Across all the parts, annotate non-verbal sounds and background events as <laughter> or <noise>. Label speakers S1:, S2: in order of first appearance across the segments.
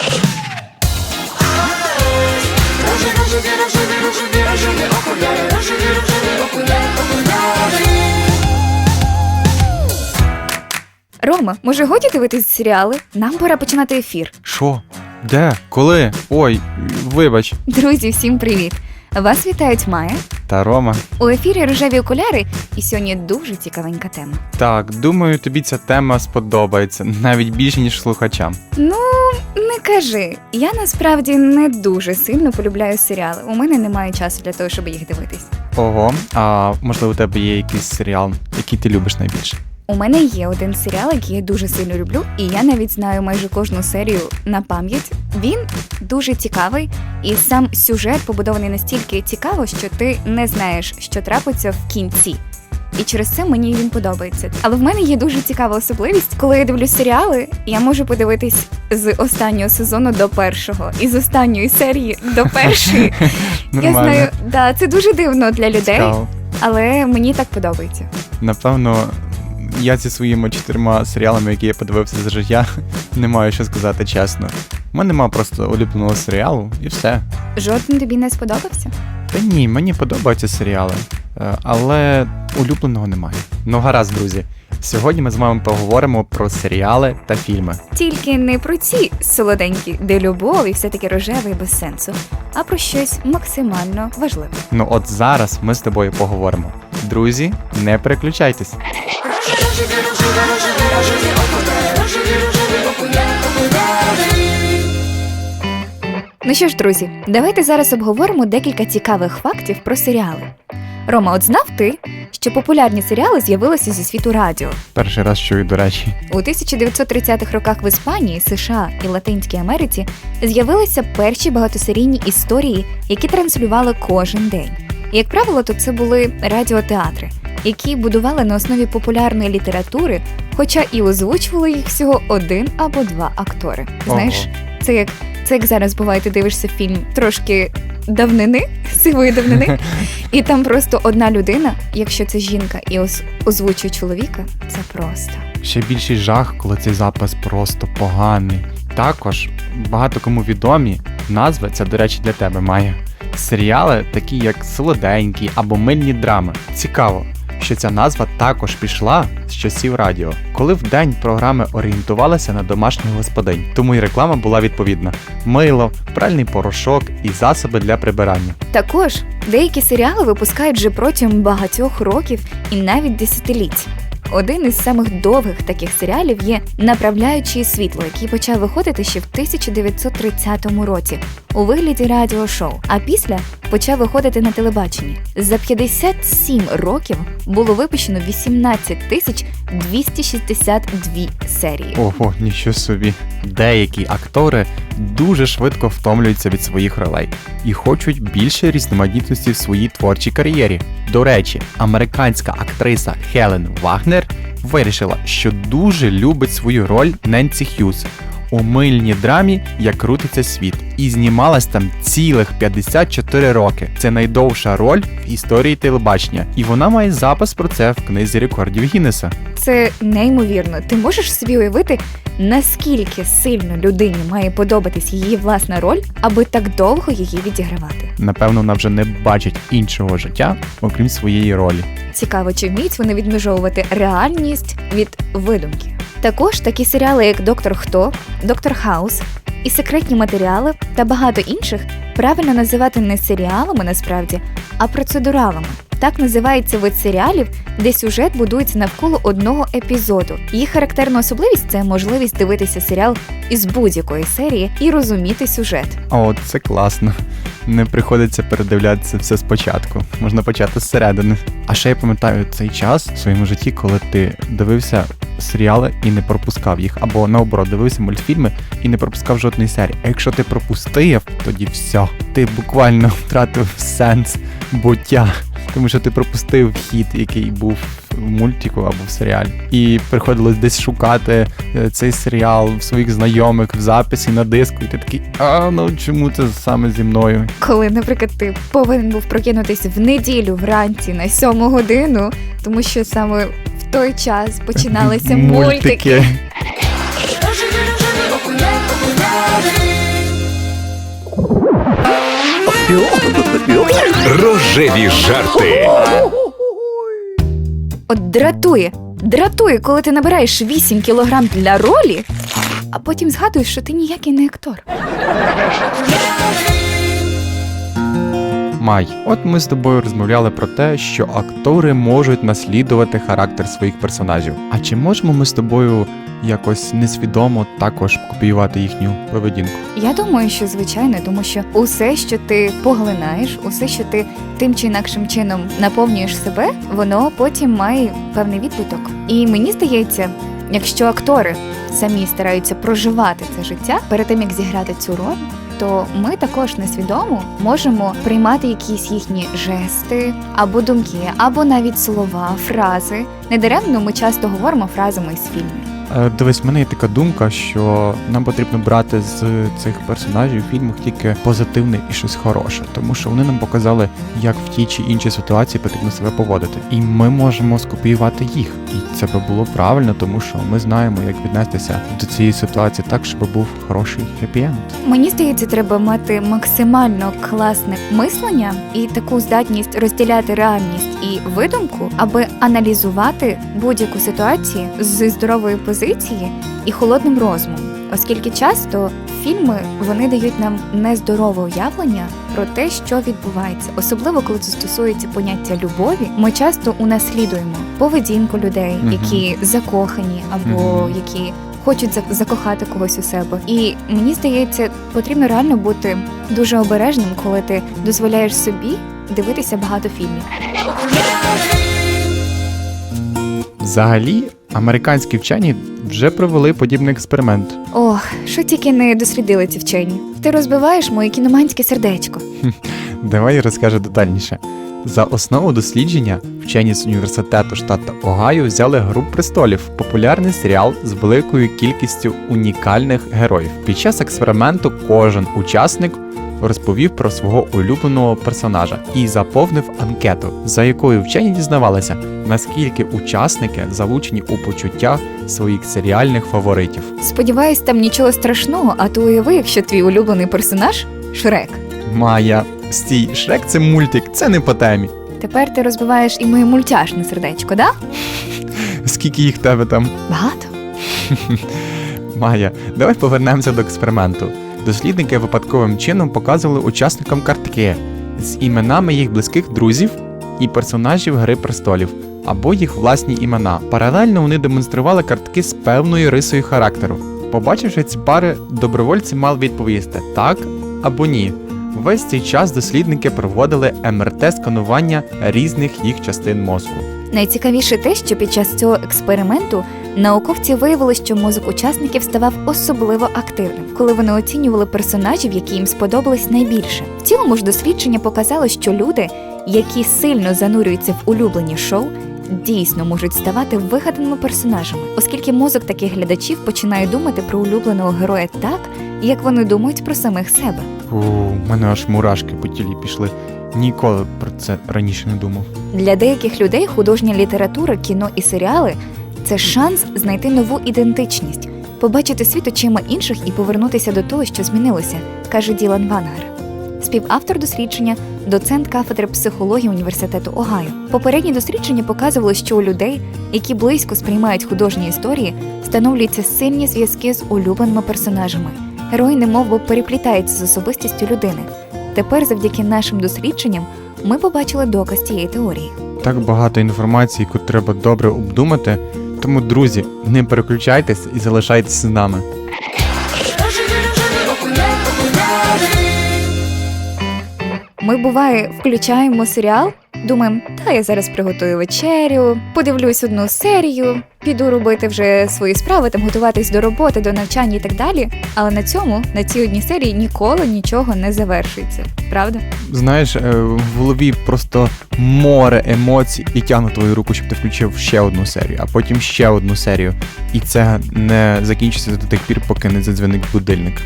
S1: Рожеві, рожеві, рожеві, рожеві, рожеві окуляри, рожеві, рожеві окуляри, окуляри.
S2: Рома, може годі дивитись серіали? Нам пора починати ефір.
S3: Що? Де? Коли? Ой, вибач.
S2: Друзі, всім привіт! Вас вітають Майя.
S3: Та Рома.
S2: У ефірі рожеві окуляри, і сьогодні дуже цікавенька тема.
S3: Так, думаю, тобі ця тема сподобається навіть більше, ніж слухачам.
S2: Ну, не кажи. Я насправді не дуже сильно полюбляю серіали. У мене немає часу для того, щоб їх дивитись.
S3: Ого, а можливо, у тебе є якийсь серіал, який ти любиш найбільше?
S2: У мене є один серіал, який я дуже сильно люблю, і я навіть знаю майже кожну серію на пам'ять. Він дуже цікавий, і сам сюжет побудований настільки цікаво, що ти не знаєш, що трапиться в кінці. І через це мені він подобається. Але в мене є дуже цікава особливість, коли я дивлюсь серіали, я можу подивитись з останнього сезону до першого, і з останньої серії до <laughs> першої. Я знаю, да, це дуже дивно для людей, але мені так подобається.
S3: Напевно, я зі своїми чотирма серіалами, які я подивився за життя, <laughs> не маю що сказати чесно. У мене нема просто улюбленого серіалу і все.
S2: Жоден тобі не сподобався?
S3: Та ні, мені подобаються серіали, е, але улюбленого немає. Ну гаразд, друзі. Сьогодні ми з вами поговоримо про серіали та фільми.
S2: Тільки не про ці солоденькі, де любов і все таки рожеве і без сенсу, а про щось максимально важливе.
S3: Ну от зараз ми з тобою поговоримо. Друзі, не переключайтесь.
S2: Ну що ж, друзі, давайте зараз обговоримо декілька цікавих фактів про серіали. Рома, от знав ти, що популярні серіали з'явилися зі світу радіо.
S3: Перший раз чую, до речі.
S2: У 1930-х роках в Іспанії, США і Латинській Америці з'явилися перші багатосерійні історії, які транслювали кожен день. І, як правило, то це були радіотеатри, які будували на основі популярної літератури, хоча і озвучували їх всього один або два актори. Знаєш, це як це як зараз буває, ти дивишся фільм трошки давнини, <laughs> сивої давнини, <laughs> і там просто одна людина, якщо це жінка і озвучує чоловіка, це просто.
S3: Ще більший жах, коли цей запис просто поганий. Також багато кому відомі назви, це, до речі, для тебе має. Серіали, такі як Солоденькі або Мильні драми. Цікаво, що ця назва також пішла з часів радіо, коли вдень програми орієнтувалися на домашніх господинь, тому і реклама була відповідна: мило, пральний порошок і засоби для прибирання.
S2: Також деякі серіали випускають вже протягом багатьох років і навіть десятиліть. Один із самих довгих таких серіалів є Направляючи світло, який почав виходити ще в 1930 році у вигляді радіошоу, а після почав виходити на телебаченні. За 57 років було випущено 18 тисяч 262 серії.
S3: Ого, нічого собі. Деякі актори дуже швидко втомлюються від своїх ролей і хочуть більше різноманітності в своїй творчій кар'єрі. До речі, американська актриса Хелен Вагнер вирішила, що дуже любить свою роль Ненсі Х'юз у мильній драмі Як крутиться світ, і знімалась там цілих 54 роки. Це найдовша роль в історії телебачення, і вона має запис про це в книзі рекордів Гіннеса.
S2: Це неймовірно. Ти можеш собі уявити, наскільки сильно людині має подобатись її власна роль, аби так довго її відігравати.
S3: Напевно, вона вже не бачить іншого життя, окрім своєї ролі.
S2: Цікаво, чи вміють вони відмежовувати реальність від видумки. Також такі серіали, як Доктор Хто, Доктор Хаус і секретні матеріали та багато інших правильно називати не серіалами насправді, а процедуралами. Так називається вид серіалів, де сюжет будується навколо одного епізоду. Їх характерна особливість це можливість дивитися серіал із будь-якої серії і розуміти сюжет.
S3: От це класно. Не приходиться передивлятися все спочатку. Можна почати зсередини. А ще я пам'ятаю цей час в своєму житті, коли ти дивився серіали і не пропускав їх, або наоборот, дивився мультфільми і не пропускав жодної серії. А якщо ти пропустив, тоді все. Ти буквально втратив сенс буття. Тому що ти пропустив хід, який був в мультику або в серіалі. І приходилось десь шукати е, цей серіал в своїх знайомих в записі на диску, і ти такий, а ну чому це саме зі мною?
S2: Коли, наприклад, ти повинен був прокинутися в неділю вранці на сьому годину, тому що саме той час починалися мультики.
S1: Рожеві
S4: жарти.
S2: От дратує. Дратує, коли ти набираєш 8 кілограм для ролі, а потім згадуєш, що ти ніякий не актор.
S3: Май, от ми з тобою розмовляли про те, що актори можуть наслідувати характер своїх персонажів. А чи можемо ми з тобою якось несвідомо також копіювати їхню поведінку?
S2: Я думаю, що звичайно, тому що усе, що ти поглинаєш, усе, що ти тим чи інакшим чином наповнюєш себе, воно потім має певний відбиток. І мені здається, якщо актори самі стараються проживати це життя перед тим, як зіграти цю роль. То ми також несвідомо можемо приймати якісь їхні жести або думки, або навіть слова, фрази. Недаремно ми часто говоримо фразами з фільмів.
S3: Е, Дивись, в мене є така думка, що нам потрібно брати з цих персонажів в фільмах тільки позитивне і щось хороше, тому що вони нам показали, як в тій чи іншій ситуації потрібно себе поводити. І ми можемо скопіювати їх. І це би було правильно, тому що ми знаємо, як віднестися до цієї ситуації так, щоб був хороший хеппі-енд.
S2: Мені здається, треба мати максимально класне мислення і таку здатність розділяти реальність і видумку, аби аналізувати будь-яку ситуацію зі здорової позиції і холодним розумом, оскільки часто фільми вони дають нам нездорове уявлення про те, що відбувається, особливо коли це стосується поняття любові. Ми часто унаслідуємо поведінку людей, які закохані або які хочуть закохати когось у себе. І мені здається, потрібно реально бути дуже обережним, коли ти дозволяєш собі дивитися багато фільмів.
S3: Взагалі, американські вчені вже провели подібний експеримент.
S2: Ох, що тільки не дослідили ці вчені. Ти розбиваєш моє кіноманське сердечко.
S3: Давай я розкажу детальніше. За основу дослідження вчені з університету штату Огайо взяли Гру престолів, популярний серіал з великою кількістю унікальних героїв. Під час експерименту кожен учасник розповів про свого улюбленого персонажа і заповнив анкету, за якою вчені дізнавалися, наскільки учасники залучені у почуття своїх серіальних фаворитів.
S2: Сподіваюсь, там нічого страшного, а то уяви, якщо твій улюблений персонаж Шрек.
S3: Майя, стій, Шрек це мультик, це не по темі.
S2: Тепер ти розбиваєш і моє мультяшне сердечко, да? <laughs>
S3: Скільки їх в тебе там?
S2: Багато. <laughs>
S3: Майя, давай повернемося до експерименту. Дослідники випадковим чином показували учасникам картки з іменами їх близьких друзів і персонажів Гри престолів або їх власні імена. Паралельно вони демонстрували картки з певною рисою характеру. Побачивши ці пари, добровольці мали відповісти так або ні. Весь цей час дослідники проводили МРТ-сканування різних їх частин мозку.
S2: Найцікавіше те, що під час цього експерименту науковці виявили, що мозок учасників ставав особливо активним, коли вони оцінювали персонажів, які їм сподобались найбільше. В цілому ж дослідження показало, що люди, які сильно занурюються в улюблені шоу, дійсно можуть ставати вигаданими персонажами, оскільки мозок таких глядачів починає думати про улюбленого героя так, як вони думають про самих себе.
S3: У мене аж мурашки по тілі пішли. Ніколи про це раніше не думав.
S2: Для деяких людей художня література, кіно і серіали це шанс знайти нову ідентичність, побачити світ очима інших і повернутися до того, що змінилося, каже Ділан Вангар. Співавтор дослідження, доцент кафедри психології університету Огайо. Попередні дослідження показували, що у людей, які близько сприймають художні історії, становлюються сильні зв'язки з улюбленими персонажами. Герої немов би переплітаються з особистістю людини. Тепер, завдяки нашим дослідженням, ми побачили доказ цієї теорії.
S3: Так багато інформації, яку треба добре обдумати. Тому, друзі, не переключайтесь і залишайтеся з нами.
S2: Ми буває включаємо серіал, думаємо, та я зараз приготую вечерю, подивлюсь одну серію, піду робити вже свої справи, там готуватись до роботи, до навчання і так далі. Але на цьому, на цій одній серії, ніколи нічого не завершується. Правда?
S3: Знаєш, е, в голові просто море емоцій і тягне твою руку, щоб ти включив ще одну серію, а потім ще одну серію. І це не закінчиться до тих пір, поки не задзвонить будильник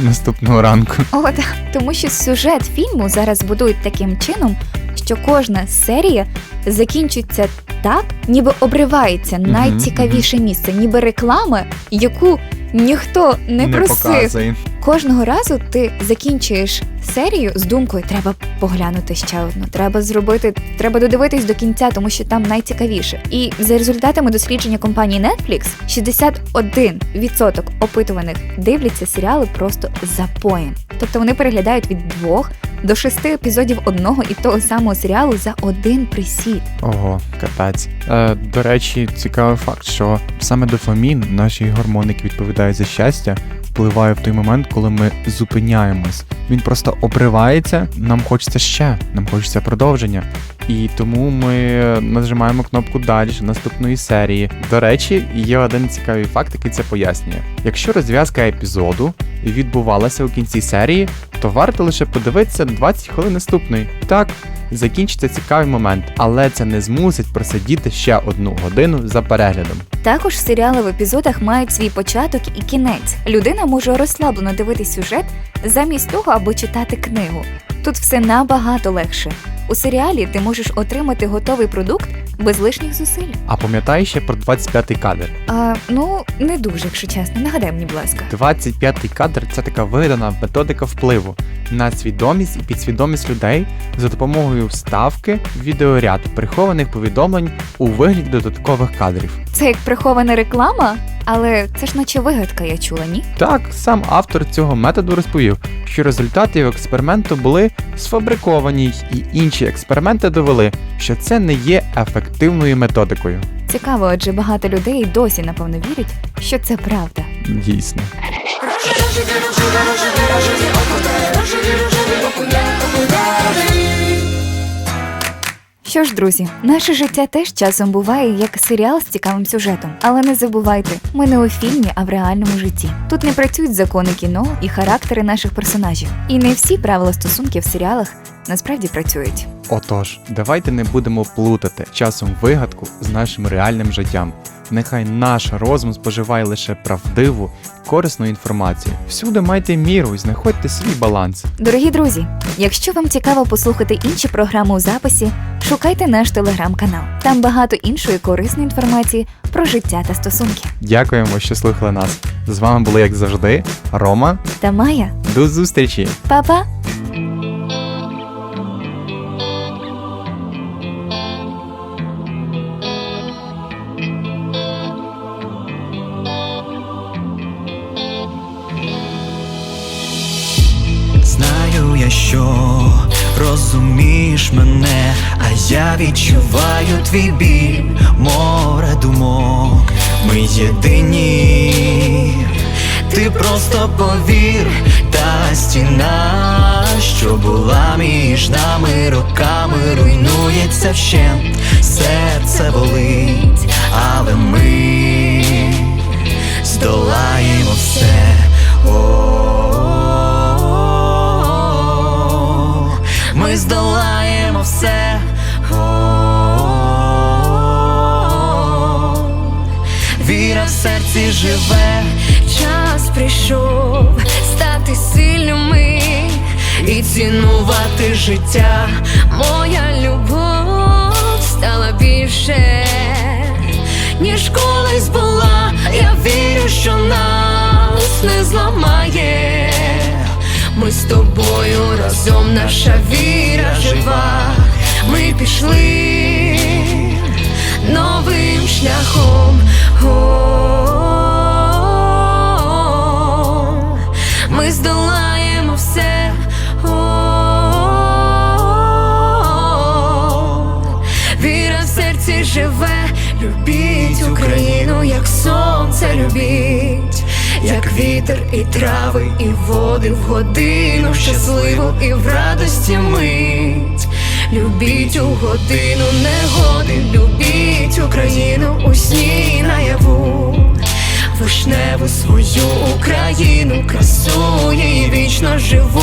S3: наступного ранку.
S2: О, так. Тому що сюжет фільму зараз будують таким чином, що кожна серія закінчується так, ніби обривається найцікавіше місце, ніби реклама, яку ніхто не, просив.
S3: показує.
S2: Кожного разу ти закінчуєш серію з думкою, треба поглянути ще одну, треба зробити, треба додивитись до кінця, тому що там найцікавіше. І за результатами дослідження компанії Netflix, 61% опитуваних дивляться серіали просто запоєм. Тобто вони переглядають від двох до шести епізодів одного і того самого серіалу за один присід.
S3: Ого, капець. Е, до речі, цікавий факт, що саме дофамін, наші гормони, які відповідають за щастя, впливає в той момент, коли ми зупиняємось. Він просто обривається, нам хочеться ще, нам хочеться продовження. І тому ми нажимаємо кнопку далі наступної серії. До речі, є один цікавий факт, який це пояснює. Якщо розв'язка епізоду відбувалася у кінці серії, то варто лише подивитися 20 хвилин наступної. Так, закінчиться цікавий момент, але це не змусить просидіти ще одну годину за переглядом.
S2: Також серіали в епізодах мають свій початок і кінець. Людина може розслаблено дивитись сюжет замість того, аби читати книгу. Тут все набагато легше. У серіалі ти можеш отримати готовий продукт без лишніх зусиль.
S3: А пам'ятай ще про 25-й кадр.
S2: А, ну, не дуже, якщо чесно. Нагадай мені, будь ласка.
S3: 25-й кадр це така вигадана методика впливу на свідомість і підсвідомість людей за допомогою вставки в відеоряд прихованих повідомлень у вигляді додаткових кадрів.
S2: Це як прихована реклама, але це ж наче вигадка, я чула, ні?
S3: Так, сам автор цього методу розповів, що результати його експерименту були сфабриковані, і інші експерименти довели, що це не є ефективною методикою.
S2: Цікаво, адже багато людей досі напевно вірять, що це правда.
S3: Дійсно.
S1: Różowy,
S2: Що ж, друзі, наше життя теж часом буває як серіал з цікавим сюжетом. Але не забувайте, ми не у фільмі, а в реальному житті. Тут не працюють закони кіно і характери наших персонажів. І не всі правила стосунків в серіалах насправді працюють.
S3: Отож, давайте не будемо плутати часом вигадку з нашим реальним життям. Нехай наш розум споживає лише правдиву, корисну інформацію. Всюди майте міру і знаходьте свій баланс.
S2: Дорогі друзі, якщо вам цікаво послухати інші програми у записі, шукайте наш телеграм-канал. Там багато іншої корисної інформації про життя та стосунки.
S3: Дякуємо, що слухали нас. З вами були, як завжди, Рома.
S2: Та Майя,
S3: До зустрічі!
S2: па-па!
S5: Розумієш мене, а я відчуваю твій біль, море думок, ми єдині. Ти просто повір, та стіна, що була між нами роками, руйнується вщент, серце болить, але ми здолаємо все. Ми здолаємо все. О, Віра в серці живе.
S1: Час прийшов стати сильними
S5: і цінувати життя.
S1: Моя любов стала більше, ніж колись була.
S5: Я вірю, що нас не зламає. Ми з тобою разом наша віра жива. Пішли новим шляхом. Ми здолаємо все. О, Віра в серці живе, любіть Україну, як сонце любіть, як вітер і трави, і води в годину щасливу і в радості мить. Любіть у годину негоди, любіть Україну у сні наяву. Вишневу свою Україну, красу її вічно живу.